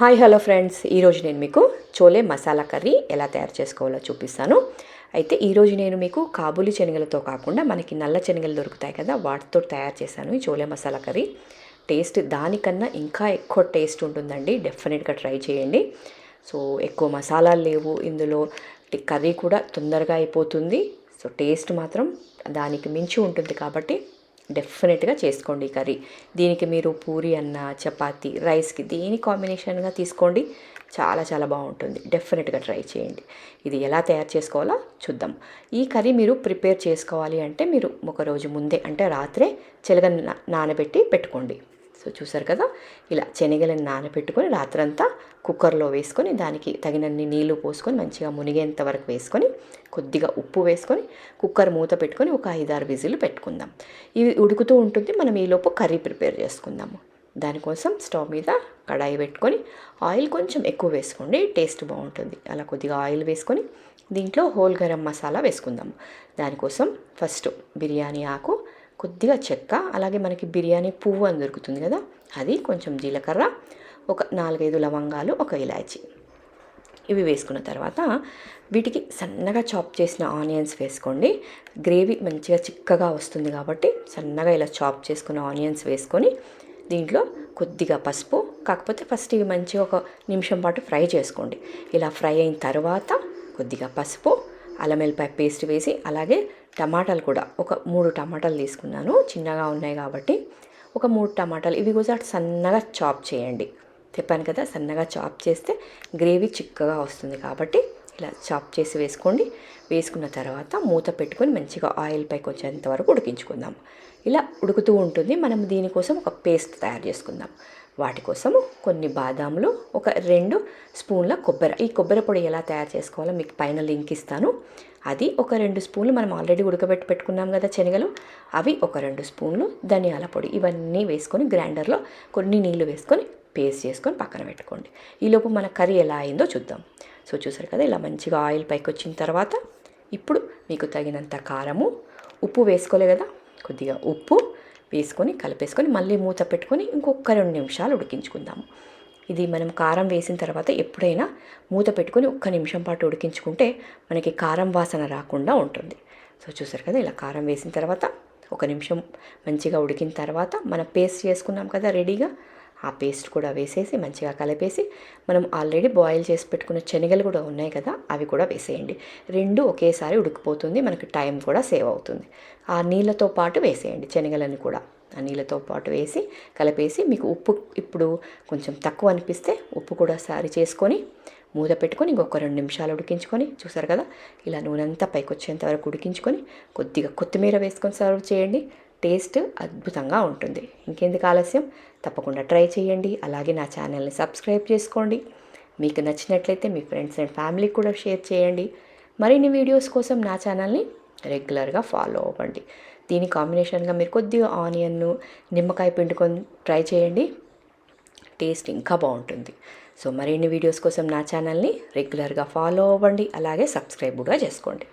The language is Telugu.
Hi hello friends. ఈరోజు నేను మీకు చోలే మసాలా కర్రీ ఎలా తయారు చేసుకోవాలో చూపిస్తాను. అయితే ఈరోజు నేను మీకు కాబూలి శనగలతో కాకుండా మనకి నల్ల శనగలు దొరుకుతాయి కదా వాటితో తయారు చేశాను ఈ చోలే మసాలా కర్రీ. టేస్ట్ దానికన్నా ఇంకా ఎక్కువ టేస్ట్ ఉంటుందండి. డెఫినెట్గా ట్రై చేయండి. సో ఎక్కువ మసాలాలు లేవు. ఇందులో కర్రీ కూడా తొందరగా అయిపోతుంది. సో టేస్ట్ మాత్రం దానికి మించి ఉంటుంది కాబట్టి డెఫినెట్గా చేసుకోండి ఈ కర్రీ. దీనికి మీరు పూరి అన్న చపాతి రైస్కి దేని కాంబినేషన్గా తీసుకోండి. చాలా చాలా బాగుంటుంది. డెఫినెట్గా ట్రై చేయండి. ఇది ఎలా తయారు చేసుకోవాలో చూద్దాం. ఈ కర్రీ మీరు ప్రిపేర్ చేసుకోవాలి అంటే మీరు ఒక రోజు ముందే అంటే రాత్రే చెలగ నానబెట్టి పెట్టుకోండి. సో చూసారు కదా? ఇలా శనగలను నానబెట్టుకొని రాత్రంతా కుక్కర్లో వేసుకొని దానికి తగినన్ని నీళ్ళు పోసుకొని మంచిగా మునిగేంత వరకు వేసుకొని కొద్దిగా ఉప్పు వేసుకొని కుక్కర్ మూత పెట్టుకొని ఒక ఐదారు విజిల్ పెట్టుకుందాం. ఇవి ఉడుకుతూ ఉంటుంది. మనం ఈలోపు కర్రీ ప్రిపేర్ చేసుకుందాము. దానికోసం స్టవ్ మీద కడాయి పెట్టుకొని ఆయిల్ కొంచెం ఎక్కువ వేసుకోండి. టేస్ట్ బాగుంటుంది. అలా కొద్దిగా ఆయిల్ వేసుకొని దీంట్లో హోల్ గరం మసాలా వేసుకుందాము. దానికోసం ఫస్ట్ బిర్యానీ ఆకు కొద్దిగా చెక్క అలాగే మనకి బిర్యానీ పువ్వు అని దొరుకుతుంది కదా అది కొంచెం జీలకర్ర ఒక నాలుగైదు లవంగాలు ఒక ఇలాచి. ఇవి వేసుకున్న తర్వాత వీటికి సన్నగా చాప్ చేసిన ఆనియన్స్ వేసుకోండి. గ్రేవీ మంచిగా చిక్కగా వస్తుంది కాబట్టి సన్నగా ఇలా చాప్ చేసుకున్న ఆనియన్స్ వేసుకొని దీంట్లో కొద్దిగా పసుపు కాకపోతే ఫస్ట్ ఇవి మంచిగా ఒక నిమిషం పాటు ఫ్రై చేసుకోండి. ఇలా ఫ్రై అయిన తర్వాత కొద్దిగా పసుపు అల్లం వెల్లిపాయ పేస్ట్ వేసి అలాగే టమాటాలు కూడా. ఒక మూడు టమాటాలు తీసుకున్నాను. చిన్నగా ఉన్నాయి కాబట్టి ఒక మూడు టమాటాలు. ఇవి కూడా సన్నగా చాప్ చేయండి. చెప్పాను కదా సన్నగా చాప్ చేస్తే గ్రేవీ చిక్కగా వస్తుంది కాబట్టి ఇలా చాప్ చేసి వేసుకోండి. వేసుకున్న తర్వాత మూత పెట్టుకొని మంచిగా ఆయిల్ పైకి వచ్చేంత వరకు ఉడికించుకుందాం. ఇలా ఉడుకుతూ ఉంటుంది. మనం దీనికోసం ఒక పేస్ట్ తయారు చేసుకుందాం. వాటి కోసము కొన్ని బాదాములు ఒక రెండు స్పూన్ల కొబ్బరి. ఈ కొబ్బరి పొడి ఎలా తయారు చేసుకోవాలో మీకు పైన లింక్ ఇస్తాను. అది ఒక రెండు స్పూన్లు మనం ఆల్రెడీ ఉడకబెట్టి పెట్టుకున్నాం కదా శనగలు. అవి ఒక రెండు స్పూన్లు ధనియాల పొడి. ఇవన్నీ వేసుకొని గ్రైండర్లో కొన్ని నీళ్ళు వేసుకొని పేస్ట్ చేసుకొని పక్కన పెట్టుకోండి. ఈలోపు మన కర్రీ ఎలా అయిందో చూద్దాం. సో చూసారు కదా ఇలా మంచిగా ఆయిల్ పైకి వచ్చిన తర్వాత ఇప్పుడు మీకు తగినంత కారము ఉప్పు వేసుకోలే కదా. కొద్దిగా ఉప్పు వేసుకొని కలిపేసుకొని మళ్ళీ మూత పెట్టుకొని ఇంకొక రెండు నిమిషాలు ఉడికించుకుందాము. ఇది మనం కారం వేసిన తర్వాత ఎప్పుడైనా మూత పెట్టుకొని ఒక్క నిమిషం పాటు ఉడికించుకుంటే మనకి కారం వాసన రాకుండా ఉంటుంది. సో చూసారు కదా ఇలా కారం వేసిన తర్వాత ఒక నిమిషం మంచిగా ఉడికిన తర్వాత మనం పేస్ట్ చేసుకున్నాం కదా రెడీగా. ఆ పేస్ట్ కూడా వేసేసి మంచిగా కలిపేసి మనం ఆల్రెడీ బాయిల్ చేసి పెట్టుకున్న శనగలు కూడా ఉన్నాయి కదా అవి కూడా వేసేయండి. రెండు ఒకేసారి ఉడికిపోతుంది మనకి టైం కూడా సేవ్ అవుతుంది. ఆ నీళ్ళతో పాటు వేసేయండి శనగలని కూడా. ఆ నీళ్ళతో పాటు వేసి కలిపేసి మీకు ఉప్పు ఇప్పుడు కొంచెం తక్కువ అనిపిస్తే ఉప్పు కూడా సారి చేసుకొని మూత పెట్టుకొని ఇంకొక రెండు నిమిషాలు ఉడికించుకొని చూసారు కదా ఇలా నూనె అంతా పైకి వచ్చేంత వరకు ఉడికించుకొని కొద్దిగా కొత్తిమీర వేసుకొని సర్వ్ చేయండి. టేస్ట్ అద్భుతంగా ఉంటుంది. ఇంకెందుకు ఆలస్యం? తప్పకుండా ట్రై చేయండి. అలాగే నా ఛానల్ని సబ్స్క్రైబ్ చేసుకోండి. మీకు నచ్చినట్లయితే మీ ఫ్రెండ్స్ అండ్ ఫ్యామిలీకి కూడా షేర్ చేయండి. మరిన్ని వీడియోస్ కోసం నా ఛానల్ని రెగ్యులర్గా ఫాలో అవ్వండి. దీని కాంబినేషన్గా మీరు కొద్దిగా ఆనియన్ను నిమ్మకాయ పిండుకొని ట్రై చేయండి. టేస్ట్ ఇంకా బాగుంటుంది. సో మరిన్ని వీడియోస్ కోసం నా ఛానల్ని రెగ్యులర్గా ఫాలో అవ్వండి. అలాగే సబ్స్క్రైబ్ కూడా చేసుకోండి.